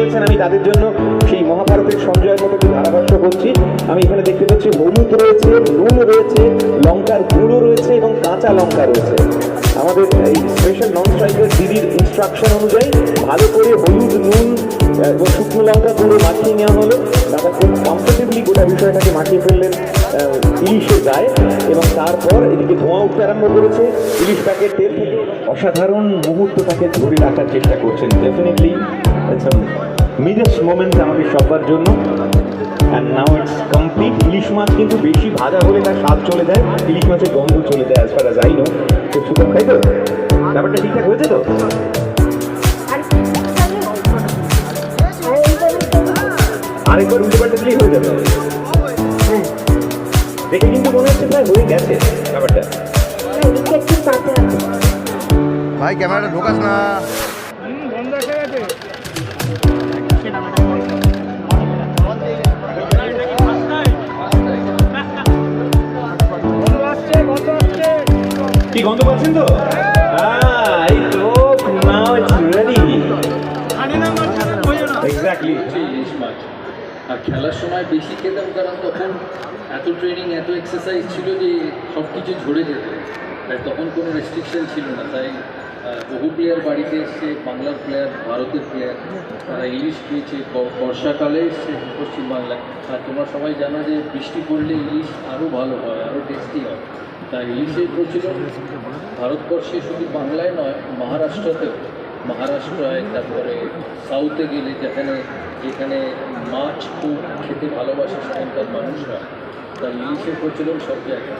এখানে আমি তাদের জন্য সেই মহাভারতের সঞ্জয়ের মতো একটি ধারাভাষ্য করছি। আমি এখানে দেখতে পাচ্ছি হলুদ রয়েছে নুন রয়েছে লঙ্কার গুঁড়ো রয়েছে এবং কাঁচা লঙ্কা রয়েছে। আমাদের এই স্পেশাল নন স্ট্রাইকার দিদির ইনস্ট্রাকশন অনুযায়ী ভালো করে হলুদ নুন এবং শুকনো লঙ্কা গুঁড়ো মাখিয়ে নেওয়া হলো। দাদা খুব কমফোর্টেবলি গোটা বিষয়টাকে মাখিয়ে ফেললেন আহ, ইলিশের গায়ে এবং তারপর এদিকে ধোঁয়া উঠতে আরম্ভ করেছে। ইলিশ প্যাকেট তেল অসাধারণ মুহূর্ত তাকে ধরে রাখার চেষ্টা করছেন ডেফিনেটলি মিডেস্ট মোমেন্ট আমাদের সবার জন্য। অ্যান্ড নাও ইটস কমপ্লিট ইলিশ মাছ কিন্তু বেশি ভাজা হলে তার স্বাদ চলে যায়। ইলিশ মাছের গন্ধ চলে যায় as far as I know তো সুতরাং তাই তো? ব্যাপারটা ঠিকঠাক হয়েছে তো? আরেকবার উল্টে পাল্টে দিলেই হয়ে যাবে। দেখে কিন্তু মনে হচ্ছে প্রায় হয়ে গেছে ব্যাপারটা। ভাই ক্যামেরাটা ঢোকাস না। গন্ধ পাচ্ছেন তো? হ্যাঁ খেলার সময় বেশি খেতাম, কারণ তখন এত ট্রেনিং এত এক্সারসাইজ ছিল যে সব কিছু ঝরে যেত। তখন কোনো রেস্ট্রিকশন ছিল না, তাই বহু প্লেয়ার বাড়িতে এসছে, বাংলার প্লেয়ার ভারতের প্লেয়ার তারা ইলিশ খেয়েছে ব- বর্ষাকালে এসছে পশ্চিমবাংলায়। আর তোমরা সবাই জানো যে বৃষ্টি পড়লে ইলিশ আরও ভালো হয় আরও টেস্টি হয়। তাই ইলিশের প্রচলন ভারতবর্ষে শুধু বাংলায় নয়, মহারাষ্ট্রতেও। মহারাষ্ট্রায়, তারপরে সাউথে গেলে যেখানে যেখানে মাছ খুব খেতে ভালোবাসে, সেখানকার মানুষরা। তাই ইলিশের প্রচলন সব জায়গায়।